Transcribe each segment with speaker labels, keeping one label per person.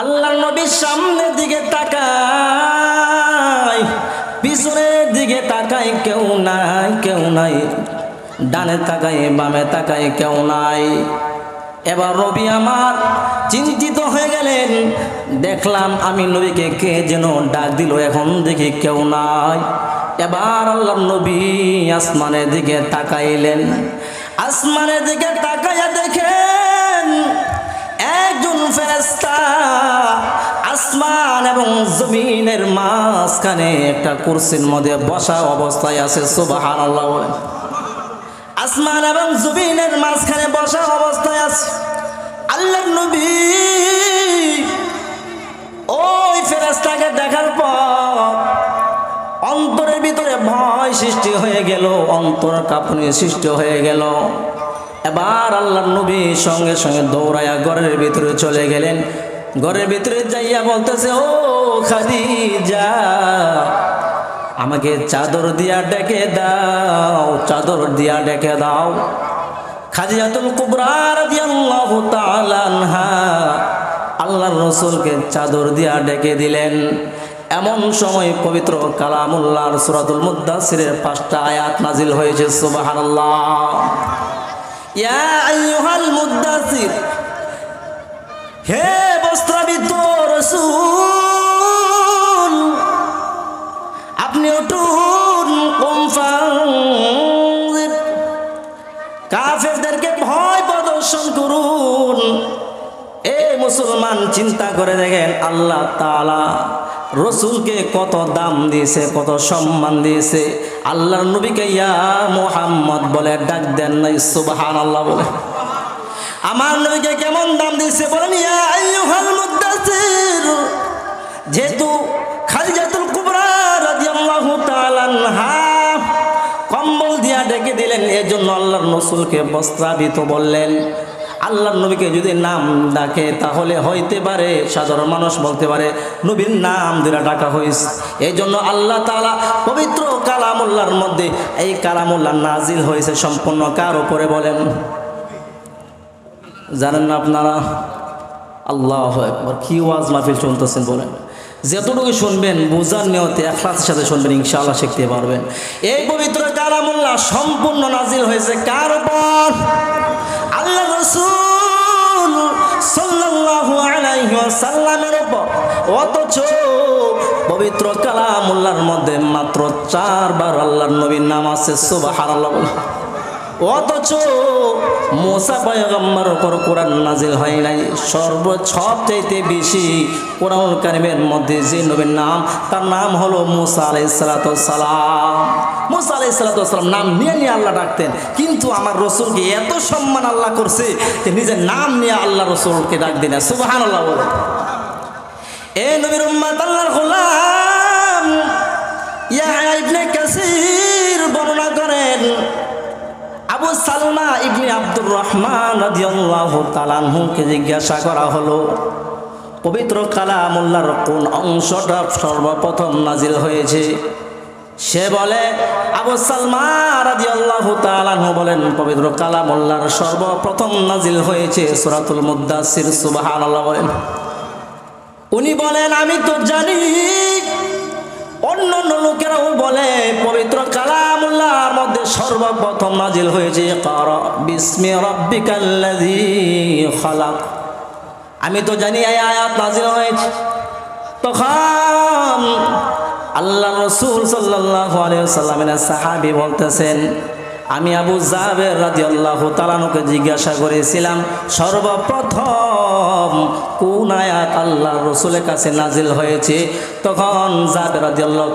Speaker 1: আল্লাহ নবীর সামনের দিকে তাকায় পিছনের দিকে তাকায় কেউ নাই কেউ নাই। ডানে তাকায় বামে তাকায় কেউ নাই। এবার রবি আমার চিন্তিত হয়ে গেলেন, দেখলাম আমি নবীকে কে যেন ডাক দিল, এখন দেখি কেউ নাই। এবার আল্লাহ নবী আসমানের দিকে তাকাইলেন। আসমানের দিকে তাকাইয়া দেখেন একজন ফেরেস্তা আসমান এবং জমিনের মাঝখানে একটা কুরসির মধ্যে বসা অবস্থায় আছে সুবাহান আসমান এবং জমিনের মাঝখানে বসা অবস্থায় আছে। আল্লাহ নবী ওই ফেরেস্তাকে দেখার পর অন্তরের ভিতরে ভয় সৃষ্টি হয়ে গেল, অন্তর কাঁপুনি সৃষ্টি হয়ে গেল। এবার আল্লাহ নবী সঙ্গে সঙ্গে দৌড়াইয়া ঘরের ভিতরে চলে গেলেন। ঘরের ভিতরে যাইয়া বলতেছে, ও খাদিজা, আমাকে চাদর দিয়া ডেকে দাও, চাদর দিয়া ডেকে দাও। খাদিজাতুল কুবরা রাদিয়াল্লাহু তাআলা আনহা আল্লাহর রসুলকে চাদর দিয়া ডেকে দিলেন। এমন সময় পবিত্র কালামুল্লাহর সুরাতুল মুদাসিরের পাঁচটা আয়াত নাজিল হয়েছে, সুবহানাল্লাহ। মুদাসির হে বস্ত্রাবিত রসুল, আপনি উঠুন কাফেরদেরকে ভয় প্রদর্শন করুন। এ মুসলমান চিন্তা করে দেখেন, আল্লাহ তাআলা রসুলকে কত দাম দিয়েছে, কত সম্মান দিয়েছে। আল্লাহর নবীকে ইয়া মোহাম্মদ বলে ডাক দেন নাই সুবাহান আল্লাহ বলে। আমার নবীকে কেমন দাম দিয়েছে বলেন যেহেতু খাদিজাতুল কুবরা রাদিয়াল্লাহু তাআলা কম্বল দিয়া ডেকে দিলেন, এজন্য আল্লাহর রসুলকে বস্ত্রাবিত বললেন। আল্লাহর নবীকে যদি নাম ডাকে, তাহলে হইতে পারে, সাধারণ মানুষ বলতে পারে, নবীর নাম দিলা ডাকা হইস এই জন্য আল্লাহ তালা পবিত্র কালামুল্লার মধ্যে এই কালামুল্লাহ নাজিল হয়েছে সম্পূর্ণ। কার উপরে বলেন? জানেন না আপনারা? আল্লাহ কি ওয়াজ মাহফিল চলতেছেন বলেন। যতটুকু শুনবেন, বোঝার নিয়তে একলাসের সাথে শুনবেন, ইনশাআল্লাহ শিখতে পারবেন। এই পবিত্র কালামুল্লাহ সম্পূর্ণ নাজিল হয়েছে কার উপর? আল্লাহ রসুল সাল্লাল্লাহু আলাইহি ওয়াসাল্লামের উপর। অথচ পবিত্র কালামুল্লাহর মধ্যে মাত্র চারবার আল্লাহর নবীর নাম আছে, সুবহানাল্লাহ অথচ মোসা পয়গম্বর উপর কোরআন নাজিল হয় নাই। সর্ব সবচাইতে বেশি কোরআন কারিমের মধ্যে যে নবীর নাম, তার নাম হলো মুসা আলাই সালাম। মুসা আলাই সালাম নাম নিয়ে নিয়ে আল্লাহ ডাকতেন, কিন্তু আমার রসুলকে এত সম্মান আল্লাহ করছে যে নিজের নাম নিয়ে আল্লাহ রসুলকে ডাক দিন সুবাহান আল্লাহ বলে এ নবীর উম্মাত, আল্লাহর গোলাম, ইয়া ইবনে কাসির বর্ণনা করেন আবু সালমা ইবনে আব্দুর রহমান তাআলাকে জিজ্ঞাসা করা হলো, পবিত্র কালামুল্লাহর কোন অংশটা সর্বপ্রথম নাজিল হয়েছে? সে বলে, আবু সালমা রাদিয়াল্লাহু তাআলাহু বলেন, পবিত্র কালামুল্লাহর সর্বপ্রথম নাজিল হয়েছে সূরাতুল মুদ্দাসির সুবহানাল্লাহ বলেন। উনি বলেন, আমি তো জানি অন্য অন্য লোকেরাও বলে, পবিত্র কালামুল্লাহর মধ্যে সর্বপ্রথম নাজিল হয়েছে কর বিস্মি রব্বিকাল্লাযী খালাক। আমি তো জানি এই আয়াত নাজিল হয়েছে। তখন আল্লাহ রসুল সাল্লাল্লাহু আলাইহি সাল্লামের সাহাবী বলতেছেন, আমি আবু জাবের রাদিয়াল্লাহু তাআলাকে জিজ্ঞাসা করেছিলাম, সর্বপ্রথম কোন আয়াত আল্লাহ রসুলের কাছে নাজিল হয়েছে? তখন জাবের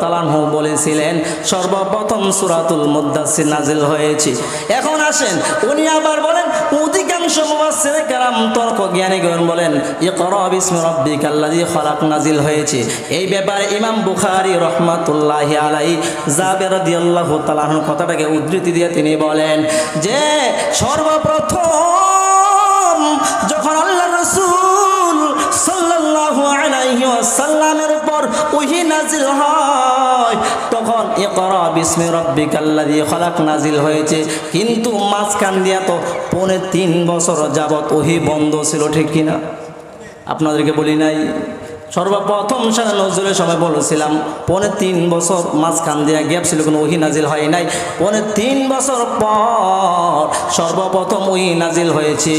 Speaker 1: তাআলাহু বলেছিলেন, সর্বপ্রথম সূরাতুল মুদ্দাসির নাজিল হয়েছে। এখন আসেন, উনি আবার বলেন, অধিকাংশ মুফাসসিরে কেরাম তর্ক জ্ঞানীগণ বলেন, ইকরা বিসমি রাব্বিকাল্লাযী খালাক নাজিল হয়েছে। এই ব্যাপারে ইমাম বুখারি রহমাতুল্লাহি আলাইহি জাবের রাদিয়াল্লাহু তাআলার কথাটাকে উদ্ধৃতি দিয়ে তিনি বলেন যে, সর্বপ্রথম আলাইহি ওয়াসাল্লামের উপর ওহী নাজিল হয়, তখন ইকরা বিসমি রাব্বিকাল্লাযী খালাক নাজিল হয়েছে। কিন্তু মাঝখান দিয়া তো পৌনে তিন বছর যাবত ওহি বন্ধ ছিল, ঠিক কিনা? আপনাদেরকে বলি নাই? সর্বপ্রথম সারা নজরুলের সময় বলেছিলাম পনেরো তিন বছর মাঝখান দিয়ে গ্যাপ ছিল, কোনো ওহি নাজিল হয় নাই। পনেরো তিন বছর পর সর্বপ্রথম ওহি নাজিল হয়েছে।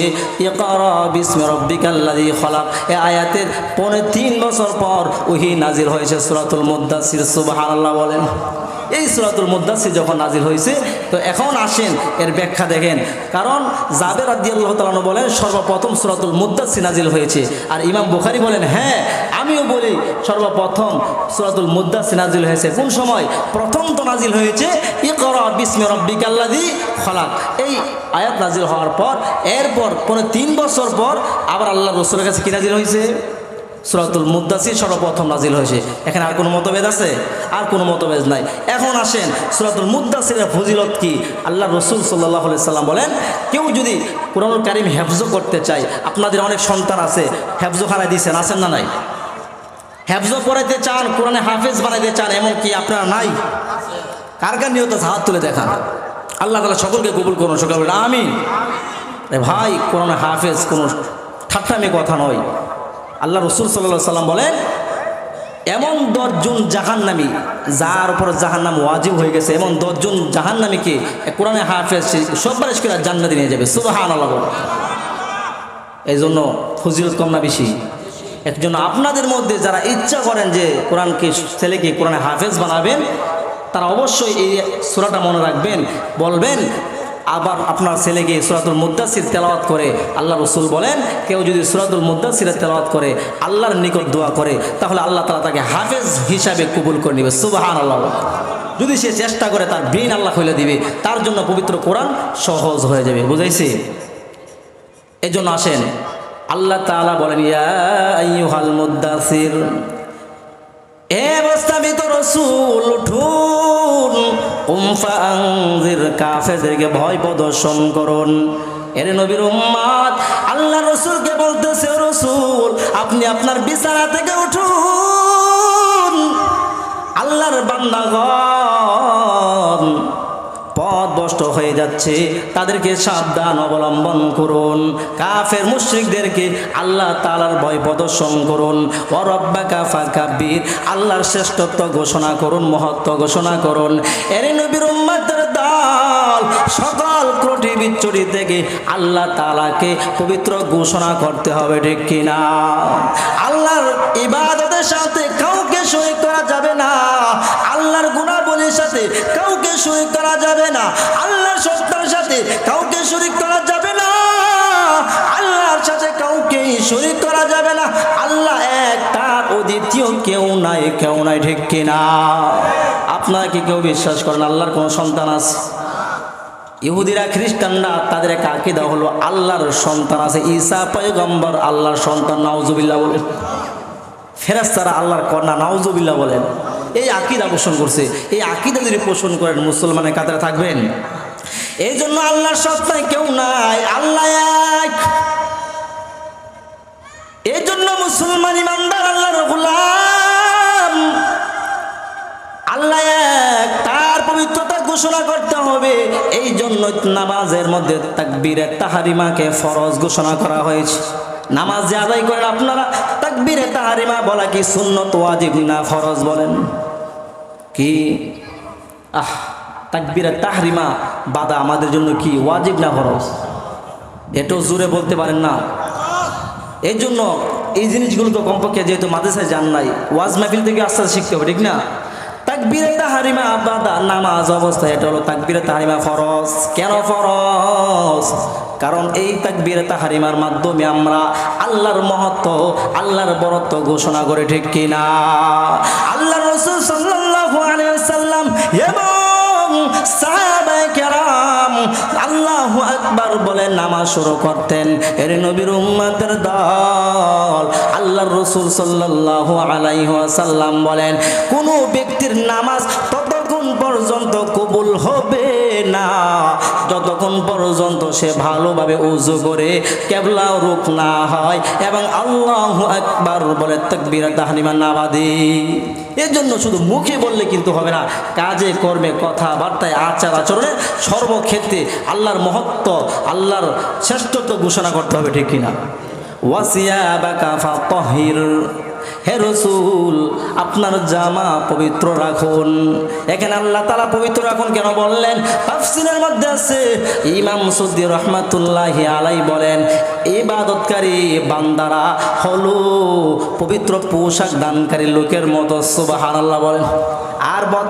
Speaker 1: ইকরা বিস্মে রব্বিকাল্লাযী খলাক। এ আয়াতের পনেরো তিন বছর পর ওহি নাজিল হয়েছে সুরাতুল মুদ্দাসির সুবাহ বলেন। এই সুরাতুল মুদাসির যখন নাজিল হয়েছে তো এখন আসেন, এর ব্যাখ্যা দেখেন। কারণ জাবের আদিয়াল্লাহ তালন বলেন, সর্বপ্রথম সুরাতুল মুদাসির নাজিল হয়েছে। আর ইমাম বুখারি বলেন হ্যাঁ আমিও বলি সর্বপ্রথম সুরাতুল মুদাসির নাজিল হয়েছে। কোন সময়? প্রথম তো নাজিল হয়েছে, ইকরা বিস্মে রব্বিকাল্লাযী খলাক। এই আয়াত নাজিল হওয়ার পর, এরপর পরে তিন বছর পর, আবার আল্লাহ রসুলের কাছে কি নাজিল হয়েছে সুরাতুল মুদাসির সর্বপ্রথম নাজিল হয়েছে। এখানে আর কোনো মতভেদ আছে? আর কোনো মতভেদ নাই। এখন আসেন, সুরাতুল মুদাসিরের ফজিলত কি? আল্লাহ রসুল সাল্লাহ সাল্লাম বলেন, কেউ যদি কোরআনুল কারিম হেফজো করতে চায়, আপনাদের অনেক সন্তান আছে হেফজোখানায় দিয়েছেন, আছেন না নাই? হেফজো করাইতে চান, কোরআনে হাফেজ বানাইতে চান, এমন কি আপনারা নাই? কার কার নিয়ত? হাত তুলে দেখান। আল্লাহ তালা সকলকে কবুল করুন, সকল রে ভাই, কোরআনে হাফেজ কোনো ঠাট্টামি কথা নয়। আল্লাহ রসুল সাল্লাহ সাল্লাম বলেন, এমন দশজন জাহান্নামি, যার উপর জাহান্নাম ওয়াজিব হয়ে গেছে, এমন দশজন জাহান্নামীকে কোরআনে হাফেজ সব্বার করে জান্নাতে নিয়ে যাবে সুবাহান আল্লাহ। এই জন্য ফজিলত কম না বেশি একজন আপনাদের মধ্যে যারা ইচ্ছা করেন যে কোরআনকে, ছেলেকে কোরআনে হাফেজ বানাবেন, তারা অবশ্যই এই সুরাটা মনে রাখবেন, বলবেন আবার আপনার ছেলেকে সুরাতুল মুদাসির তেলাওয়াত করে আল্লাহ রসুল বলেন, কেউ যদি সুরাতুল মুদাসিরের তেলাওয়াত করে, আল্লাহর নিকট দোয়া করে, তাহলে আল্লাহ তালা তাকে হাফেজ হিসাবে কবুল করে নেবে। সুবাহান আল্লাহ যদি সে চেষ্টা করে, তার ব্রেন আল্লাহ খুলে দিবে, তার জন্য পবিত্র কোরআন সহজ হয়ে যাবে। বুঝাইছি? এই জন্য আসেন, আল্লাহ তাআলা বলেন, ইয়া মুদ্দাসির এ রসুল ভয় প্রদর্শন আল্লাহ রসুলকে বলতেছে, রসুল, আপনি আপনার বিছানা থেকে উঠুন। আল্লাহর বান্দাগণ পথ হয়ে যাচ্ছে। তাদেরকে সাবধান অবলম্বন করুন। কাফের মুশ্রিকদেরকে আল্লাহ তালার ভয় প্রদর্শন করুন। অরব্বা কাফা কাব্বির আল্লাহর শ্রেষ্ঠত্ব ঘোষণা করুন, মহত্ব ঘোষণা করুন। এরে নবীর দল সকল ক্রটি বিচ্ছুরি থেকে আল্লাহ তালাকে পবিত্র ঘোষণা করতে হবে, ঠিক কিনা? আল্লাহর ইবাদতের সাথে কাউকে শরীক করা যাবে সাথে কাউকে শরীক করা যাবে না। আল্লাহর সত্তার সাথে কাউকে শরীক করা যাবে না। আল্লাহর সাথে কাউকে শরীক করা যাবে না। আল্লাহ এক, তার অদ্বিতীয় কেউ নাই কেউ নাই, ঠিক কিনা আপনারা কি কেউ বিশ্বাস করেন? আল্লাহর কোনো সন্তান আছে? ইহুদিরা খ্রিস্টানরা, তাদের এক আকিদা হলো আল্লাহর সন্তান আছে। ঈসা পয়গম্বর আল্লাহর সন্তান, নাউজুবিল্লাহ বলে। ফেরাস্তারা আল্লাহর কন্যা, নাউজুবিল্লাহ বলেন। এই আকিদা পোষণ করছে। এই আকিদা যদি পোষণ করেন, মুসলমানের কাতারে থাকবেন। এই জন্য আল্লাহর সত্তায় কেউ নাই। আল্লাহ এই জন্য মুসলমান ইমানদার, আল্লাহর গোলাম। আল্লাহ এক। তার পবিত্রতা ঘোষণা করতে হবে। এই জন্য নামাজের মধ্যে তাকবীরের তাহারিমাকে ফরজ ঘোষণা করা হয়েছে। নামাজ যে আদায় করেন আপনারা, তাকবীরে তাহারিমা বলা কি সুন্নত, ওয়াজিব না, ফরজ বলেন। কি? আহ, তাকবীরে তাহরিমা বাদা আমাদের জন্য কি ওয়াজিব না ফরজ? এটাও জোরে বলতে পারেন না। এই জন্য এই জিনিসগুলো তো কমপক্ষে যেহেতু মাদ্রাসায় যান নাই, ওয়াজ মাহফিল থেকে আস্তে আস্তে শিখতে হবে, ঠিক না? তাকবিরে তাহারিমা আবাদা নামাজ অবস্থা এটা হলো তাকবিরে তাহারিমা ফরজ। কেন ফরজ? কারণ এই তাকবিরে তাহারিমার মাধ্যমে আমরা আল্লাহর মহত্ব, আল্লাহর বরত্ব ঘোষণা করে, ঠিক কিনা? আল্লাহ এবং আল্লাহ আকবার বলে নামাজ শুরু করতেন। এর নবীর উম্মাদের দল আল্লাহর রসুল সাল্লাল্লাহু আলাইহি ওয়াসাল্লাম বলেন, কোনো ব্যক্তির নামাজ ততক্ষণ পর্যন্ত কবুল হবে। না। যতক্ষণ পর্যন্ত সে ভালোভাবে উজু করে কেবলা রূপ না হয় এবং আল্লাহ একবার বলে তাকবীরা তাহরিমা না বাদে। এর জন্য শুধু মুখে বললে কিন্তু হবে না, কাজে, কর্মে, কথাবার্তায়, আচার আচরণে সর্বক্ষেত্রে আল্লাহর মহত্ব, আল্লাহর শ্রেষ্ঠত্ব ঘোষণা করতে হবে, ঠিক কিনা? ওয়াসিয়াবাকা ফাতাহির। হে রসুল, আপনার জামা পবিত্র রাখুন। এখানে আল্লাহ তালা পবিত্র রাখুন কেন বললেন? তাফসিলের মধ্যে আছে, ইমাম সুদ্দি রহমাতুল্লাহ আলাই বলেন, ইবাদতকারী বান্দারা হলো পবিত্র পোশাক দানকারী লোকের মতো সুবাহ আল্লাহ বলেন। আর বদ